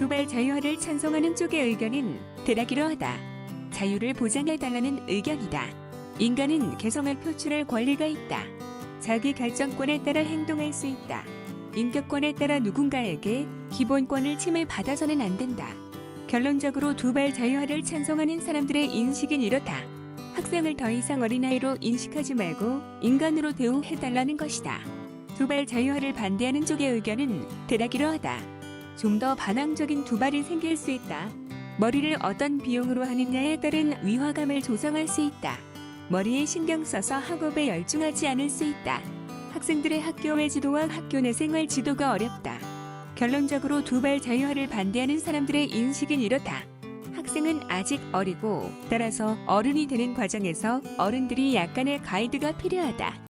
두발 자유화를 찬성하는 쪽의 의견은 대라기로 하다. 자유를 보장해달라는 의견이다. 인간은 개성을 표출할 권리가 있다. 자기 결정권에 따라 행동할 수 있다. 인격권에 따라 누군가에게 기본권을 침해받아서는 안 된다. 결론적으로 두발 자유화를 찬성하는 사람들의 인식은 이렇다. 학생을 더 이상 어린아이로 인식하지 말고 인간으로 대우해달라는 것이다. 두발 자유화를 반대하는 쪽의 의견은 대라기로 하다. 좀 더 반항적인 두발이 생길 수 있다. 머리를 어떤 비용으로 하느냐에 따른 위화감을 조성할 수 있다. 머리에 신경 써서 학업에 열중하지 않을 수 있다. 학생들의 학교 외 지도와 학교 내 생활 지도가 어렵다. 결론적으로 두발 자유화를 반대하는 사람들의 인식은 이렇다. 학생은 아직 어리고 따라서 어른이 되는 과정에서 어른들이 약간의 가이드가 필요하다.